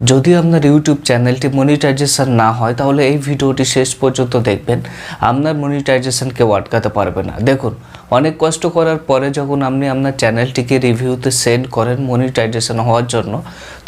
যদি আপনার ইউটিউব চ্যানেলটি মনিটাইজেশন না হয়, তাহলে এই ভিডিওটি শেষ পর্যন্ত দেখবেন। আপনার মনিটাইজেশান কেউ আটকাতে পারবে না। দেখুন অনেক কষ্ট করার পরে যখন আপনি আপনার চ্যানেলটিকে রিভিউতে সেন্ড করেন মনিটাইজেশন হওয়ার জন্য,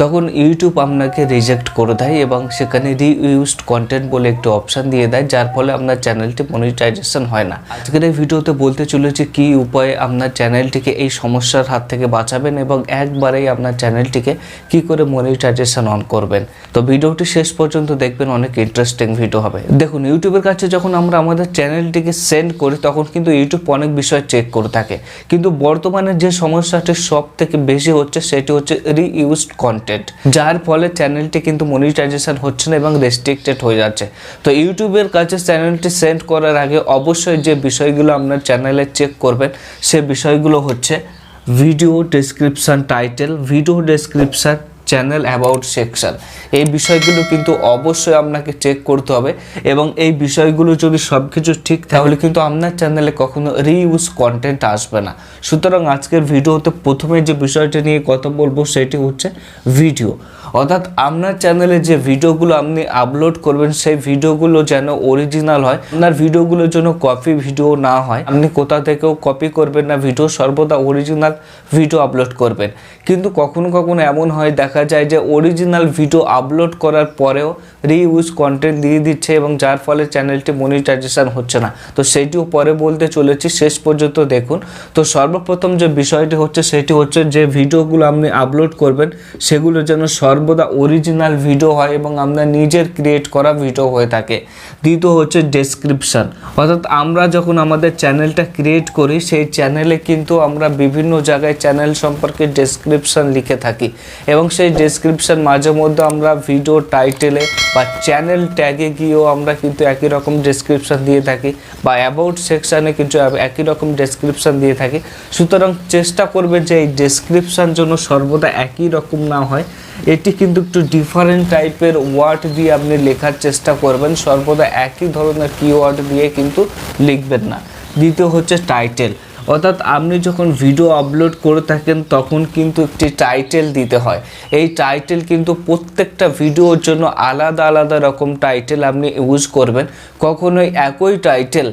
তখন ইউটিউব আপনাকে রিজেক্ট করে দেয় এবং সেখানে রিইউজড কন্টেন্ট বলে একটি অপশান দিয়ে দেয়, যার ফলে আপনার চ্যানেলটি মনিটাইজেশন হয় না। আজকের এই ভিডিওতে বলতে চলেছি কি উপায়ে আপনার চ্যানেলটিকে এই সমস্যার হাত থেকে বাঁচাবেন এবং একবারেই আপনার চ্যানেলটিকে কি করে মনিটাইজেশন অন করবেন। তো ভিডিওটি শেষ পর্যন্ত দেখবেন, অনেক ইন্টারেস্টিং ভিডিও হবে। দেখুন ইউটিউবের কাছে যখন আমরা আমাদের চ্যানেলটিকে সেন্ড করি, তখন কিন্তু ইউটিউব অনেক বিষয় চেক করে থাকে। কিন্তু বর্তমানে যে সমস্যাটি সব থেকে বেশি হচ্ছে সেটি হচ্ছে রিইউজড কন্টেন্ট যার ফলে চ্যানেলটি কিন্তু মনিটাইজেশন হচ্ছে না এবং রেস্ট্রিক্টেড হয়ে যাচ্ছে। তো ইউটিউবের কাছে চ্যানেলটি সেন্ড করার আগে অবশ্যই যে বিষয়গুলো আপনার চ্যানেলে চেক করবেন, সে বিষয়গুলো হচ্ছে video description title video description channel about section এই বিষয়গুলো কিন্তু অবশ্যই আপনাকে চেক করতে হবে এবং এই বিষয়গুলো যদি সব কিছু ঠিক, তাহলে কিন্তু আপনার চ্যানেলে কখনো রিইউজ কন্টেন্ট আসবে না। সুতরাং আজকের ভিডিওতে প্রথমে যে বিষয়টি নিয়ে কথা বলব, সেটি হচ্ছে ভিডিও অর্থাৎ আপনার চ্যানেলে যে ভিডিওগুলো আপনি আপলোড করবেন, সেই ভিডিওগুলো যেন অরিজিনাল হয়, আপনার ভিডিওগুলোর জন্য কপি ভিডিও না হয়, আপনি কোথা থেকেও কপি করবেন না ভিডিও সর্বদা অরিজিনাল ভিডিও আপলোড করবেন। কিন্তু কখনো কখনো এমন হয়, দেখা যায় যে অরিজিনাল ভিডিও আপলোড করার পরেও রিইউজ কন্টেন্ট দিয়ে দিচ্ছে এবং যার ফলে চ্যানেলটি মনিটাইজেশন হচ্ছে না। তো সেইটিও পরে বলতে চলেছি, শেষ পর্যন্ত দেখুন। তো সর্বপ্রথম যে বিষয়টি হচ্ছে, সেটি হচ্ছে যে ভিডিওগুলো আপনি আপলোড করবেন, সেগুলো যেন সর্বদা অরিজিনাল ভিডিও হয় এবং আমরা নিজের ক্রিয়েট করা ভিডিও হয়ে থাকে। দ্বিতীয় হচ্ছে ডেসক্রিপশন অর্থাৎ আমরা যখন আমাদের চ্যানেলটা ক্রিয়েট করি, সেই চ্যানেলে কিন্তু আমরা বিভিন্ন জায়গায় চ্যানেল সম্পর্কে ডেসক্রিপশন লিখে থাকি। এবং সেই ডেসক্রিপশন মাঝে মধ্যে আমরা ভিডিও টাইটেলে বা চ্যানেল ট্যাগে গিয়েও আমরা কিন্তু একই রকম ডেসক্রিপশন দিয়ে থাকি বা অ্যাবাউট সেকশানে কিন্তু একই রকম ডেসক্রিপশন দিয়ে থাকি। সুতরাং চেষ্টা করবে যে এই ডেসক্রিপশান জন্য সর্বদা একই রকম না হয়। এটি কিন্তু একটু ডিফারেন্ট টাইপের ওয়ার্ড দিয়ে আপনি লেখার চেষ্টা করবেন। সর্বদা একই ধরনের কিওয়ার্ড দিয়ে কিন্তু লিখবেন না। দ্বিতীয় হচ্ছে টাইটেল অর্থাৎ আপনি যখন ভিডিও আপলোড করে থাকেন, তখন কিন্তু একটি টাইটেল দিতে হয়। এই টাইটেল কিন্তু প্রত্যেকটা ভিডিওর জন্য আলাদা আলাদা রকম টাইটেল আপনি ইউজ করবেন। কখনোই একই টাইটেল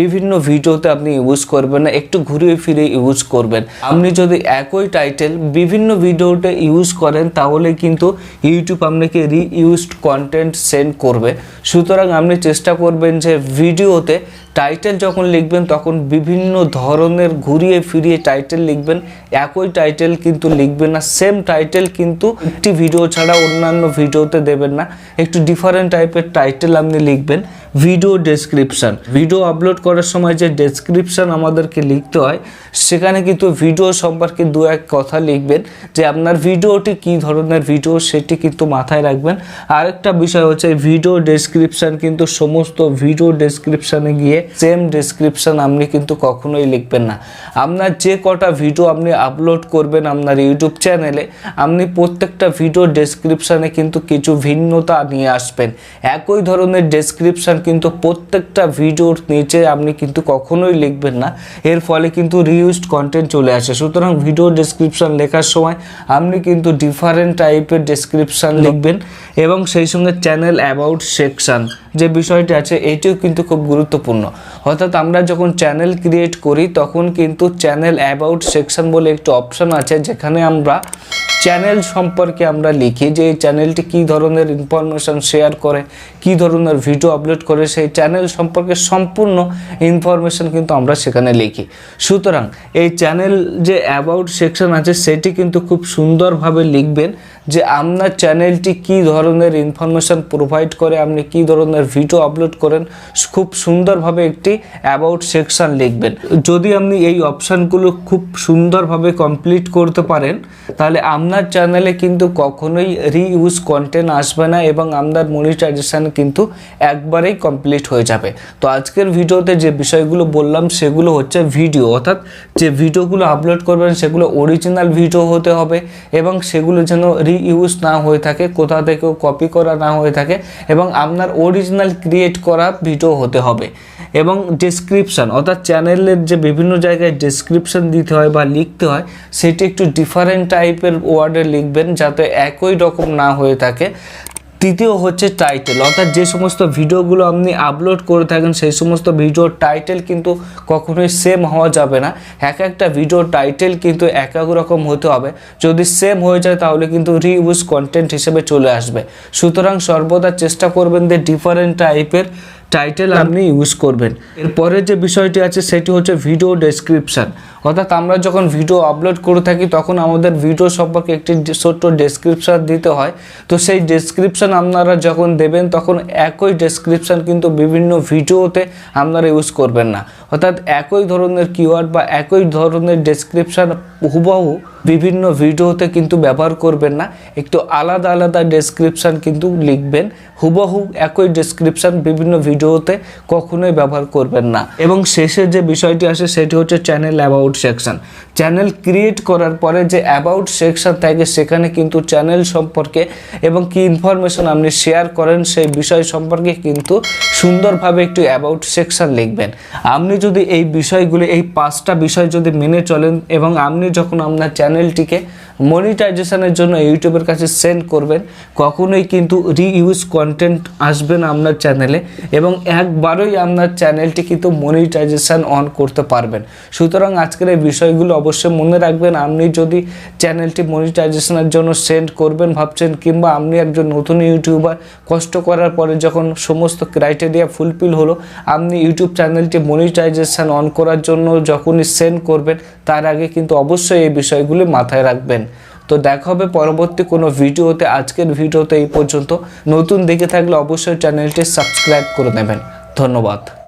বিভিন্ন ভিডিওতে আপনি ইউজ করবেন না, একটু ঘুরিয়ে ফিরে ইউজ করবেন। আপনি যদি একই টাইটেল বিভিন্ন ভিডিওতে ইউজ করেন, তাহলে কিন্তু ইউটিউব আপনাকে রিইউজড কন্টেন্ট সেন্ড করবে। সুতরাং আপনি চেষ্টা করবেন যে ভিডিওতে টাইটেল যখন লিখবেন, তখন বিভিন্ন ধরনের ঘুরিয়ে ফিরিয়ে টাইটেল লিখবেন। একই টাইটেল কিন্তু লিখবেন না সেম টাইটেল কিন্তু একটি ভিডিও ছাড়া অন্যান্য ভিডিওতে দেবেন না। একটু ডিফারেন্ট টাইপের টাইটেল আপনি লিখবেন ভিডিও ডেসক্রিপশন ভিডিও আপলোড করার সময় যে ডেসক্রিপশন আমাদেরকে লিখতে হয়, সেখানে কিন্তু ভিডিও সম্পর্কে দু এক কথা লিখবেন যে আপনার ভিডিওটি কী ধরনের ভিডিও সেটি কিন্তু মাথায় রাখবেন। আরেকটা বিষয় হচ্ছে ভিডিও ডেসক্রিপশন কিন্তু সমস্ত ভিডিও ডেসক্রিপশানে গিয়ে সেম ডেসক্রিপশন আপনি কিন্তু কখনোই লিখবেন না। আপনার যে কটা ভিডিও আপনি আপলোড করবেন আপনার ইউটিউব চ্যানেলে আপনি প্রত্যেকটা ভিডিও ডেসক্রিপশানে কিন্তু কিছু ভিন্নতা নিয়ে আসবেন। একই ধরনের ডেসক্রিপশন কিন্তু প্রত্যেকটা ভিডিওর নিচে আপনি কিন্তু কখনোই লিখবেন না। এর ফলে কিন্তু রিউজড কন্টেন্ট চলে আসে। সুতরাং ভিডিও ডেসক্রিপশন লেখার সময় আপনি কিন্তু ডিফারেন্ট টাইপের ডেসক্রিপশন লিখবেন এবং সেই সঙ্গে চ্যানেল অ্যাবাউট সেকশন যে বিষয়টি আছে, এটিও কিন্তু খুব গুরুত্বপূর্ণ। অর্থাৎ আমরা যখন চ্যানেল ক্রিয়েট করি, তখন কিন্তু চ্যানেল অ্যাবাউট সেকশন বলে একটি অপশান আছে, যেখানে আমরা চ্যানেল সম্পর্কে আমরা লিখি যে এই চ্যানেলটি কী ধরনের ইনফরমেশন শেয়ার করে, কী ধরনের ভিডিও আপলোড করে, সেই চ্যানেল সম্পর্কে সম্পূর্ণ ইনফরমেশন কিন্তু আমরা সেখানে লিখি। সুতরাং এই চ্যানেল যে অ্যাবাউট সেকশন আছে, সেটি কিন্তু খুব সুন্দরভাবে লিখবেন যে আপনার চ্যানেলটি কী ধরনের ইনফরমেশন প্রোভাইড করে, আপনি কী ধরনের ভিডিও আপলোড করেন, খুব সুন্দরভাবে একটি অ্যাবাউট সেকশন লিখবেন। যদি আপনি এই অপশানগুলো খুব সুন্দরভাবে কমপ্লিট করতে পারেন, তাহলে আপনার চ্যানেলে কিন্তু কখনোই রিইউজ কন্টেন্ট আসবে না এবং আপনার মনিটাইজেশন কিন্তু একবারেই কমপ্লিট হয়ে যাবে। তো আজকের ভিডিওতে যে বিষয়গুলো বললাম সেগুলো হচ্ছে ভিডিও অর্থাৎ যে ভিডিওগুলো আপলোড করবেন সেগুলো অরিজিনাল ভিডিও হতে হবে এবং সেগুলো যেন রিইউজ না হয়ে থাকে, কোথা থেকেও কপি করা না হয়ে থাকে এবং আপনার অরিজিনাল ক্রিয়েট করা ভিডিও হতে হবে। এবং ডেসক্রিপশান অর্থাৎ চ্যানেলের যে বিভিন্ন জায়গায় ডেসক্রিপশান দিতে হয় বা লিখতে হয়, সেটি একটু ডিফারেন্ট টাইপের ওয়ার্ডে লিখবেন যাতে একই রকম না হয়ে থাকে। তৃতীয় হচ্ছে টাইটেল অর্থাৎ যে সমস্ত ভিডিওগুলো আপনি আপলোড করে থাকেন, সেই সমস্ত ভিডিওর টাইটেল কিন্তু কখনোই সেম হওয়া যাবে না। এক একটা ভিডিওর টাইটেল কিন্তু এক এক রকম হতে হবে। যদি সেম হয়ে যায়, তাহলে কিন্তু রিউজ কন্টেন্ট হিসেবে চলে আসবে। সুতরাং সর্বদা চেষ্টা করবেন যে ডিফারেন্ট টাইপের টাইটেল আপনি ইউজ করবেন। এরপরে যে বিষয়টি আছে সেটি হচ্ছে ভিডিও ডেসক্রিপশান অর্থাৎ আমরা যখন ভিডিও আপলোড করে থাকি তখন আমাদের ভিডিও সম্পর্কে একটি ছোট্ট ডেসক্রিপশান দিতে হয়। তো সেই ডেসক্রিপশান আপনারা যখন দেবেন তখন একই ডেসক্রিপশান কিন্তু বিভিন্ন ভিডিওতে আপনারা ইউজ করবেন না। অর্থাৎ একই ধরনের কিওয়ার্ড বা একই ধরনের ডেসক্রিপশান হুবহু বিভিন্ন ভিডিওতে কিন্তু ব্যবহার করবেন না। একটু আলাদা আলাদা ডেসক্রিপশান কিন্তু লিখবেন। হুবহু একই ডেসক্রিপশান বিভিন্ন ভিডিওতে কখনোই ব্যবহার করবেন না। এবং শেষে যে বিষয়টি আসে সেটি হচ্ছে channel about section channel create করার পরে যে অ্যাবাউট সেকশন থাকে সেখানে কিন্তু চ্যানেল সম্পর্কে এবং কি ইনফরমেশন আপনি শেয়ার করেন সেই বিষয় সম্পর্কে কিন্তু সুন্দরভাবে একটু অ্যাবাউট সেকশন লিখবেন। আপনি যদি এই বিষয়গুলি, এই পাঁচটা বিষয় যদি মেনে চলেন এবং আপনি যখন আপনার চ্যানেলটিকে মনিটাইজেশনের জন্য ইউটিউবের কাছে সেন্ড করবেন। কখনোই কিন্তু রিইউজ কন্টেন্ট আসবে না আপনার চ্যানেলে এবং একবারই আপনার চ্যানেলটি কিন্তু মনিটাইজেশন অন করতে পারবেন। সুতরাং আজকের এই বিষয়গুলো অবশ্যই মনে রাখবেন, আপনি যদি চ্যানেলটি মনিটাইজেশনের জন্য সেন্ড করবেন ভাবছেন কিংবা আপনি একজন নতুন ইউটিউবার কষ্ট করার পরে যখন সমস্ত ক্রাইটেরিয়া ফুলফিল হলো, আপনি ইউটিউব চ্যানেলটি মনিটাইজেশন অন করার জন্য যখনই সেন্ড করবেন, তার আগে কিন্তু অবশ্যই এই বিষয়গুলি মাথায় রাখবেন। তো দেখা হবে পরবর্তী কোনো ভিডিওতে, আজকের ভিডিওতে এই পর্যন্ত। নতুন দেখে থাকলে অবশ্যই চ্যানেলটি সাবস্ক্রাইব করে নেবেন ধন্যবাদ।